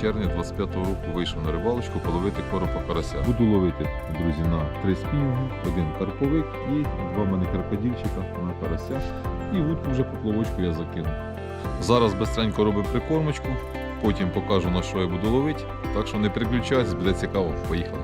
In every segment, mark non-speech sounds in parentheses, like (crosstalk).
червня 25 року. Вийшов на рибалочку половити коропа карася. Буду ловити, друзі, на три спінінги, один карповик і два мене крокодильчика на карася. І вудку вже поплавочку я закину. Зараз бистренько робимо прикормочку, потім покажу на що я буду ловити. Так що не переключайтесь, буде цікаво. Поїхали.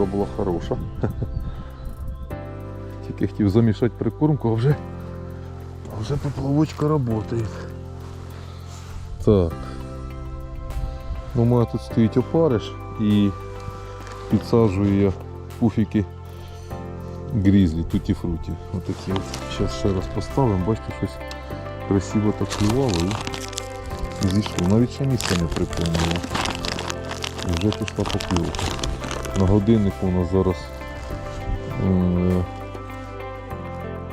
Покльовка була хороша. Тільки хотів замішати прикормку, а вже, а вже поплавочка працює. Так. Ну, у мене тут стоїть опариш і підсаджую я пуфіки грізлі, туті фруті. Отакі от. Зараз ще раз поставимо, бачите, щось красиво так клювало і зійшло. Навіть ще місце не припомнило. І Вже пішла покльовка. На годиннику у нас зараз е,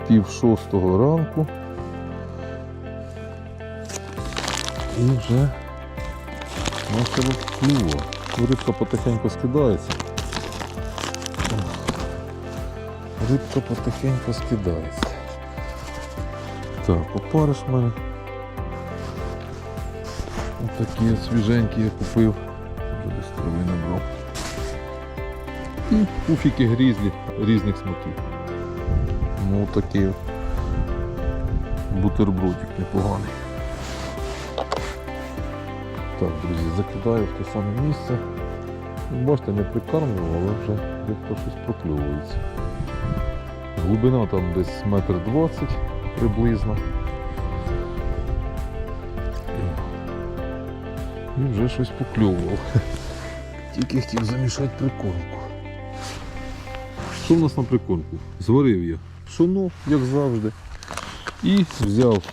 пів шостого ранку. І вже почало клювати. Рибка потихеньку скидається. Рибка потихеньку скидається. Так, опариш в мене. Ось такі свіженькі я купив. Вже десь трави набрав. І пуфіки грізлі різних смаків. Ну такий бутербродик непоганий. Так, друзі, закидаю в те саме місце. Ну, Бачите, не прикармлював, але вже рибка щось прокльовується. Глибина там десь метр двадцять приблизно. І вже щось покльовував. (laughs) Тільки хотів замішати прикормку. Що в нас на прикормку? Зварив я пшоно, як завжди. І взяв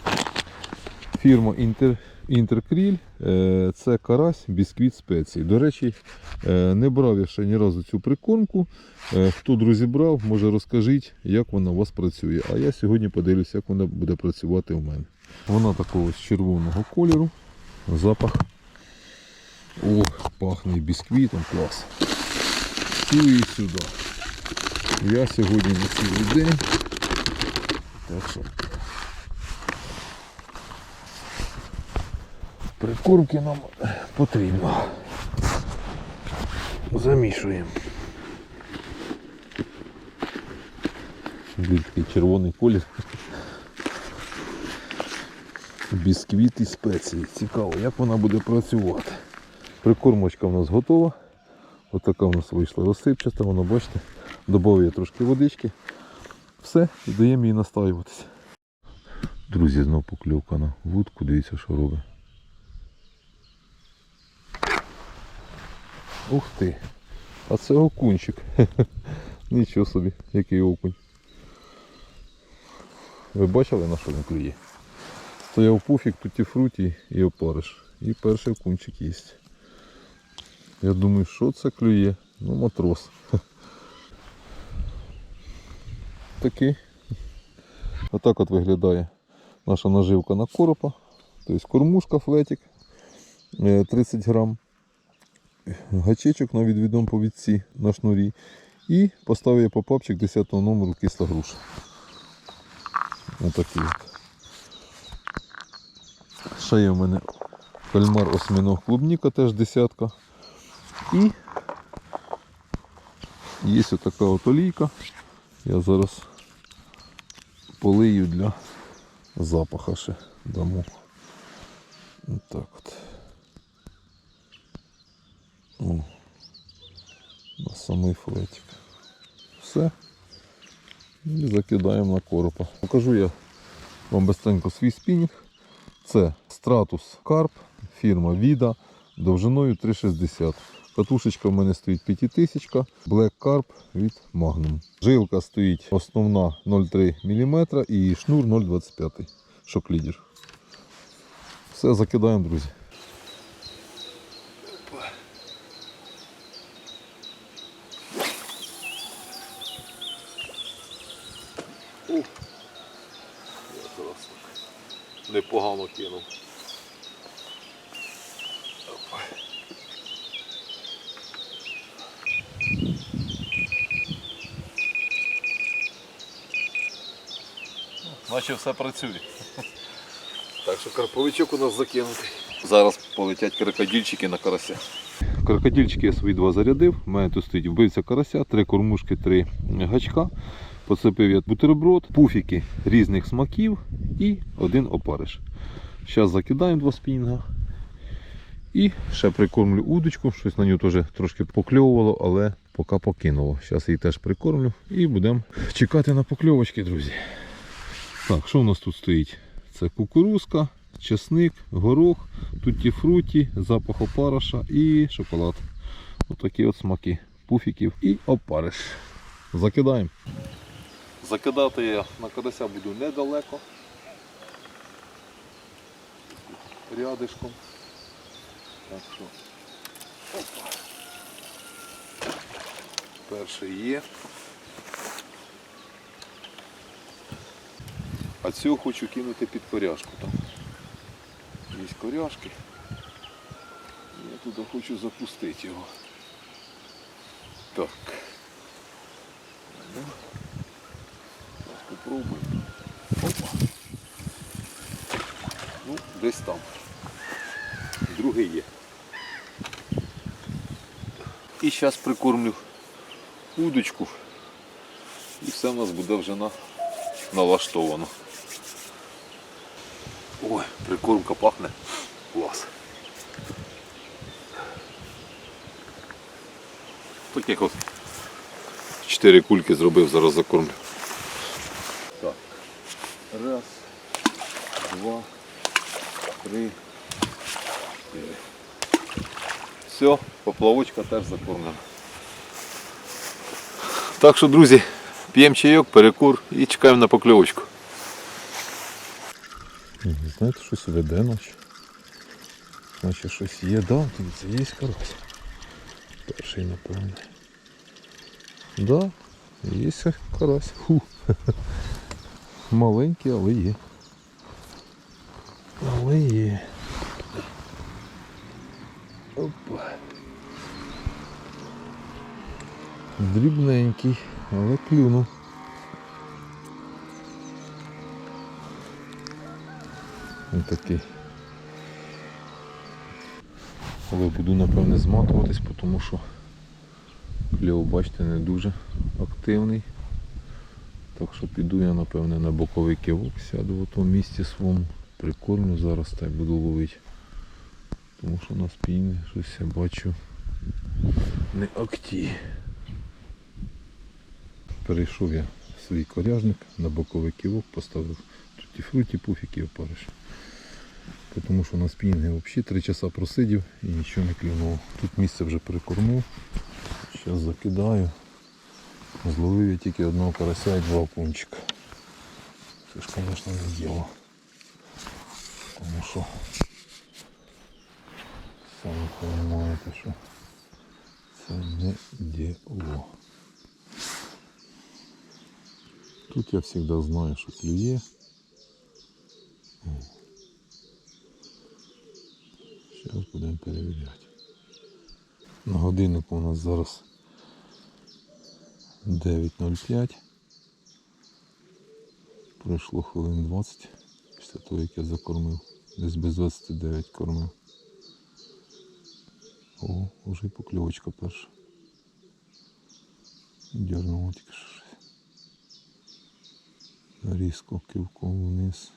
фірма Інтер, Інтеркріль. Е, Це карась, бісквіт спеції. До речі, е, не брав я ще ні разу цю прикормку. Е, Хто друзі брав, може розкажіть, як вона у вас працює. А я сьогодні подивлюся, як вона буде працювати у мене. Вона такого з червоного кольору. Запах. О, пахне бісквітом, клас. І сюди. Я сьогодні на цілий день. Так що прикормки нам потрібно. Замішуємо. Такий червоний колір. Бісквіт і спеції. Цікаво, як вона буде працювати. Прикормочка в нас готова. Отака в нас вийшла розсипчаста, воно бачите, додав я трошки водички. Все, і даємо їй настаюватися. Друзі, знов покльовка на вудку, дивіться, що робить. Ух ти! А це окунчик. (laughs) Нічого собі, який окунь. Ви бачили на що він клює? Стояв пуфік, туті фруті і опариш. І перший окунчик є. Я думаю, що це клює? Ну, матрос. (laughs) Такий. Отак от виглядає наша наживка на коропа. Тобто кормушка, флетик е, 30 грам. Гачечок на відвідом повідці на шнурі. І поставив я попапчик 10 номеру кисла груша. Отакий от. Ще є в мене кальмар осьминог клубніка, теж десятка. І є отака от олійка. Я зараз полию для запаха ще дамо. Отак от. О, на самий флетик. Все. І закидаємо на коропа. Покажу я вам быстренько свій спінінг. Це Stratus Carp, фірма Vida, довжиною 3,60. Катушечка в мене стоїть 5000, Black Carp від Magnum. Жилка стоїть основна 0,3 мм і шнур 0,25 шок-лідер. Все, закидаємо, друзі. непогано кинув. Наче все працює. Так що карповичок у нас закинутий. Зараз полетять крокодильчики на карася. Крокодильчики я свої два зарядив. У мене тут стоїть вбивця карася, три кормушки, три гачка. Посипив я бутерброд, пуфіки різних смаків і один опариш. Зараз закидаємо два спінга. І ще прикормлю удочку, щось на нього теж трошки покльовувало, але поки покинуло. Зараз її теж прикормлю і будемо чекати на покльовочки, друзі. Так, що у нас тут стоїть? Це кукурузка, чесник, горох, тутті фруті, запах опараша і шоколад. Отакі от смаки пуфіків і опариш. Закидаємо. Закидати я на карася буду недалеко. Рядишком. Так що. Перший є. Цього хочу кинути під коряшку там. Є коряшки. Я туди хочу запустити його. Так. Ну, попробуємо. Опа. Ну, десь там. Другий є. І зараз прикормлю удочку. І все в нас буде вже на, налаштовано. Ой, прикормка пахне. Клас. Таких от чотири кульки зробив, зараз закормлю. Так. Раз, два, три, чотири. Все, поплавочка теж закормлена. Так що, друзі, п'ємо чайок, перекур і чекаємо на покльовочку. Знаєте, щось веде наче. Наче щось є, да, дивіться, є карась. Перший, напевне. Да, є карась. Фу. (laughs) Маленький, але є. Але є. Опа. Дрібненький, але клюнув. Ось такий. Але буду напевне зматуватись, тому що кльов, бачите, не дуже активний. Так що піду я напевне на боковий кивок, сяду в тому місці своєму, прикормлю зараз так буду ловити. Тому що на спині щось я бачу не акті. Перейшов я в свій коряжник на боковий кивок, поставив туті фруті, пуфіки опариш. Тому що на спінги взагалі 3 часа просидів і нічого не клюнуло. Тут місце вже прикормив. Зараз закидаю. Зловив я тільки одного карася і два окунчика. Це ж, звісно, не діло. Тому що самі розумієте, що це не діло. Тут я завжди знаю, що клює. Зараз будемо перевіряти. На годиннику у нас зараз 9.05. Пройшло хвилин 20 після того, як я закормив. Десь без 29 кормив. О, вже й покльовочка перша. Дернуло тільки щось. Різко кивком вниз.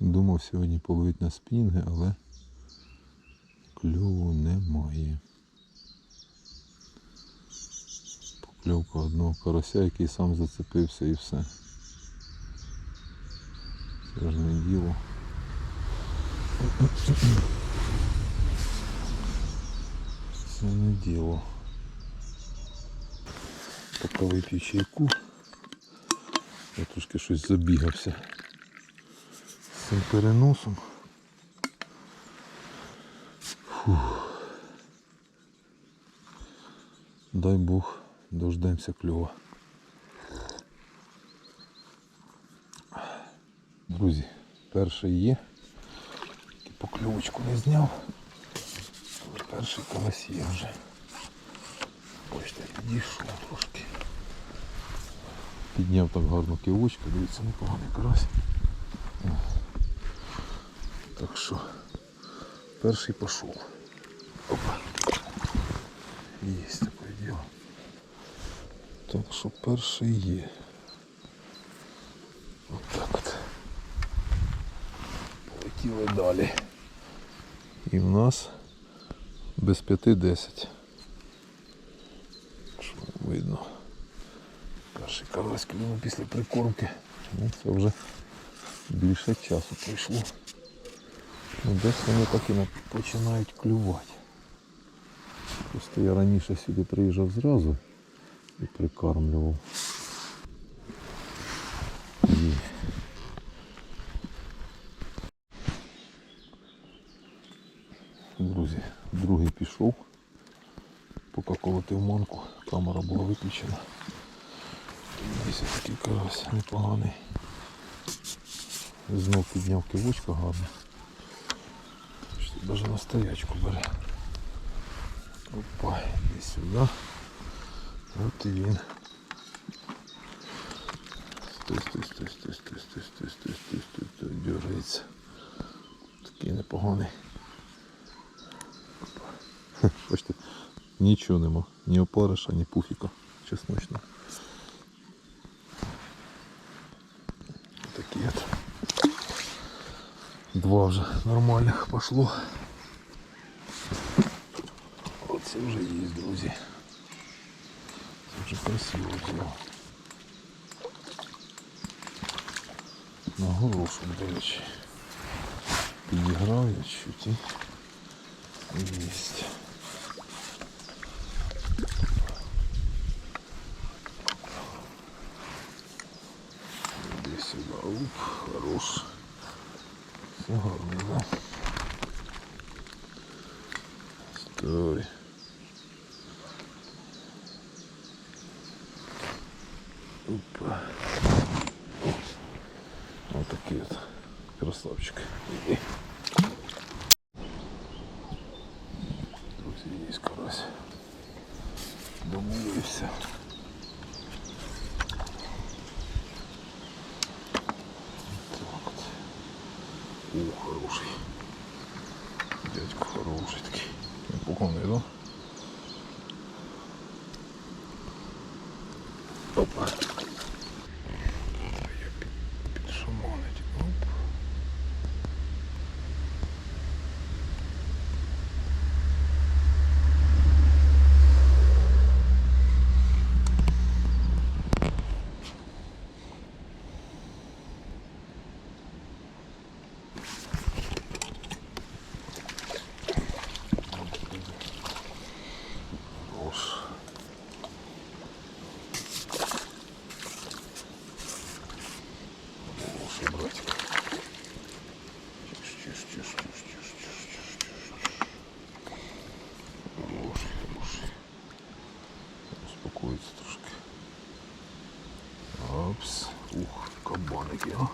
Думав сьогодні половити на спінги, але кльову немає. Покльовка одного карася, який сам зацепився і все. Це ж не діло. Це не діло. Поки вип'ю чайку. Я трошки щось забігався цим переносом. Фух. Дай Бог, дождемося кльова. Друзі, перший є. Тільки Покльовочку не зняв. Але перший карась є вже. Бачите, підійшов трошки. Підняв так гарно кивочка, дивіться, непоганий карась. Так що перший пішов. Опа. Є таке діло. Так що перший є. Отак от. Полетіли далі. І в нас без п'яти десять. Що видно. Перший карась клюнув після прикормки. Ну, це вже більше часу пройшло. Ну, десь вони так і починають клювати. Просто я раніше сюди приїжджав зразу і прикармлював. Друзі, другий пішов. Поки колотив манку, камера була виключена. Десь такий карась непоганий. Знов підняв кивочка гарно. Навіть на стоячку бере. Опа, іди сюди. От і він. Стой, стой, стой, стой, стой, стой, стой, стой, стой, стой, стой, дергається. Такий непоганий. Бачите, нічого нема. Ні опариша, ні пуфіка чесночного. Такі от. Два вже нормальних пошло. Оце вже є, друзі. Це вже красиво взяв. На горошок, до речі. Я чуть і єсть. Іди сюди, уп, хорош. Гарний, да? Стой. Успокоиться трошки. Опс. Ух, кабан який, а.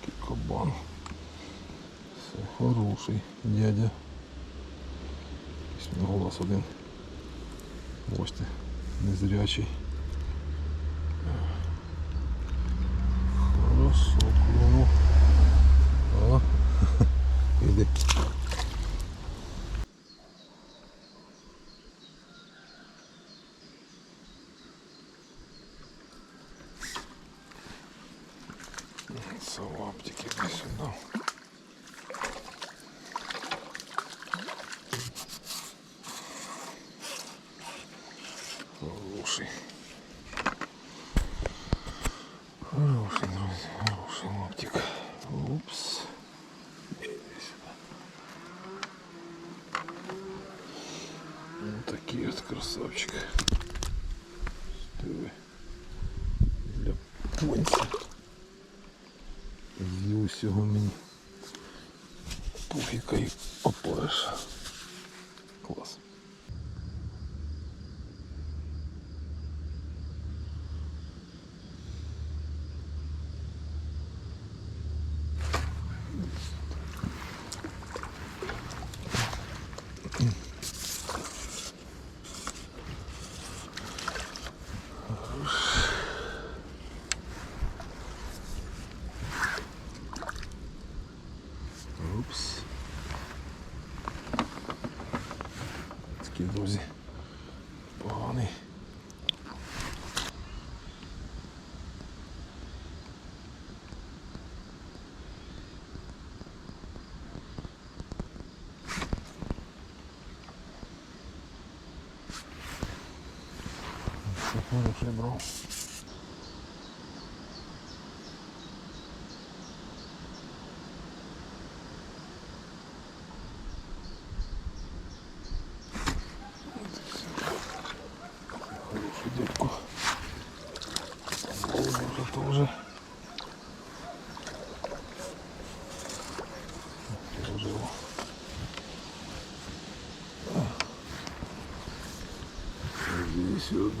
Який кабан. Все, хороший дядя. Якийсь голос один. Бачите, незрячий. Хороший. Хороший, друзі, хороший лоптик. Упс. Вот такие вот красавчик. Что Для понца. З усього друзі. Поганий. Це хороший брав.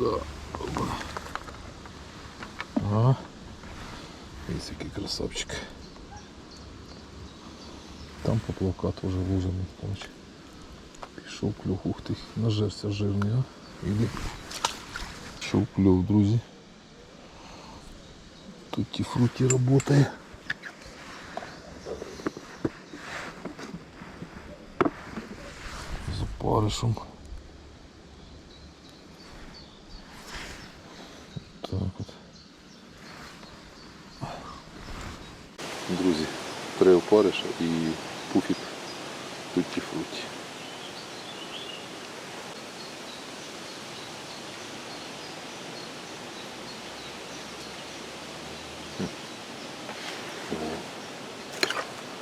Опа. Ага. Ось який красавчик. Там поплавка теж лужений, короче. Пішов клюв, ух ти, нажерся жирний, а? Іди. Пішов клюв, друзі. Тут ті фруті працює. З опаришем. Так от. Друзі, три опариша і пуфік тутті фруті.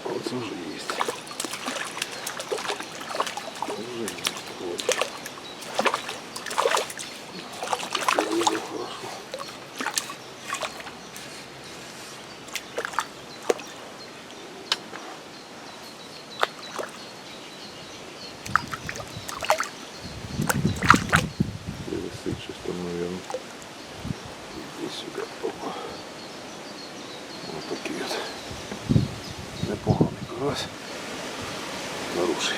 Оце вже є. Вже є. Ось. Дуже хорошо. Висить щось там, наверное. Іди сюди. Опа. Ось такий от. Непоганий карась. Хороший.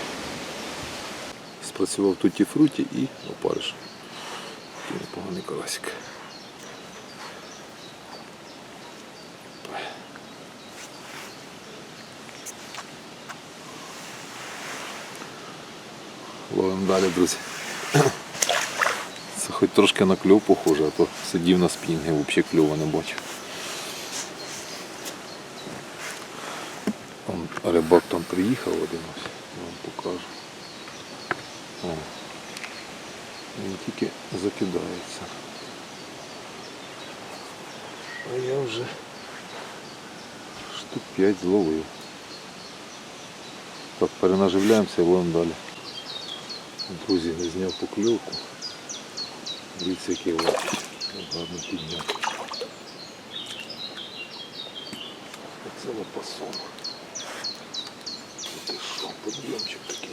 Спрацював тут і фруті і опариш. Такий непоганий карасик. Ловимо далі, друзі. Це хоч трошки на кльов похоже, а то сидів на спінгі, взагалі кльова не бачив. Рибак там приїхав один ось, я вам покажу. О, він тільки закидається. А я вже штук 5 зловив. Так, перенаживляємося і ловимо далі. Друзі, не зняв покльовку. Дивіться, який лапіч. Гарно підняв. Оце лопасон. Ти що, подйомчик такий.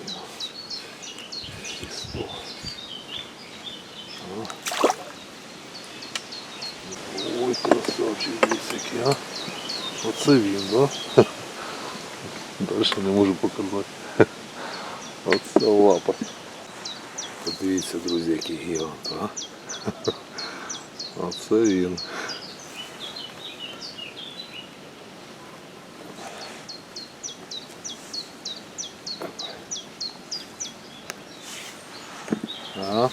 Оце він, да? Дальше не можу показати. Оце лапа. Подивіться, друзі, який гігант, а? Оце він. А?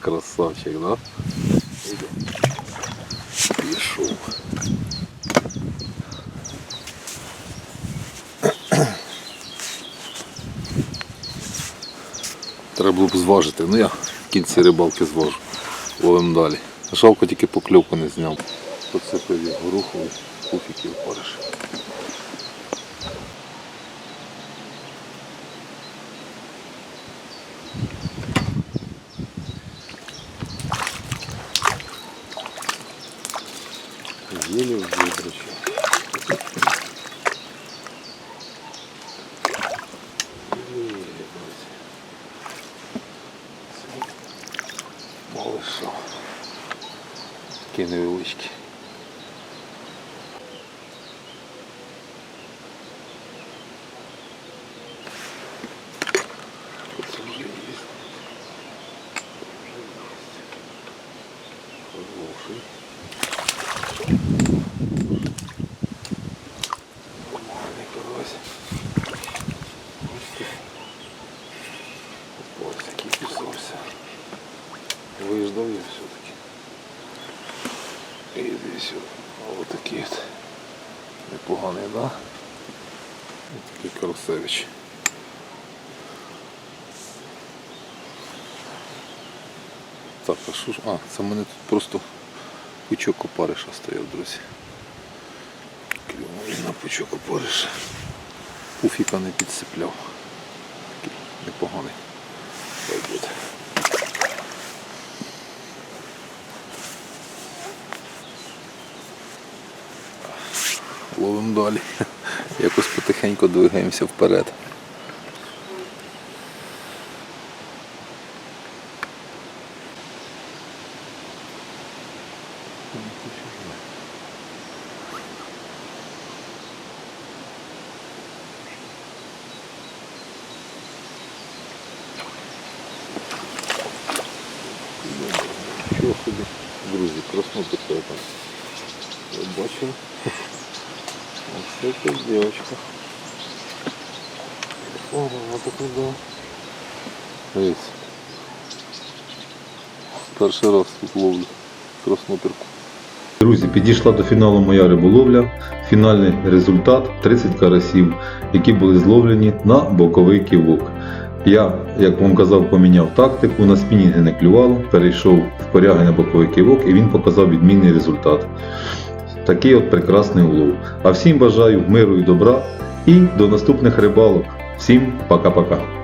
Красавчик, да? Пішов. Треба було б зважити. Ну я в кінці рибалки зважу. Ловимо далі. Жалко тільки покльовку не зняв. Поцепив я гороховий, пуфіків париш. Еле выбросил. Малыша. Такі невеличкі. Це вже є. Вже є. Хороший. Нормальний карась. Непоганий, так? Да? Такий Карусевич. Так, а що ж? А, це в мене тут просто пучок опариша стояв, друзі. Клюнув на пучок опариша. Пуфіка не підсипляв. Такий непоганий. Хай буде. Ловимо далі. Якось потихеньку двигаємося вперед. Чого собі, друзі, красноту там. Ви бачили? Ось це дівчинка. О, вона так дала. Дивіться. Перший раз тут ловлю краснопірку. Друзі, підійшла до фіналу моя риболовля. Фінальний результат 30 карасів, які були зловлені на боковий ківок. Я, як вам казав, поміняв тактику, на спінінги не клювало, перейшов в коряги на боковий ківок і він показав відмінний результат. Такий от прекрасний улов. А всім бажаю миру і добра і до наступних рибалок. Всім пока-пока.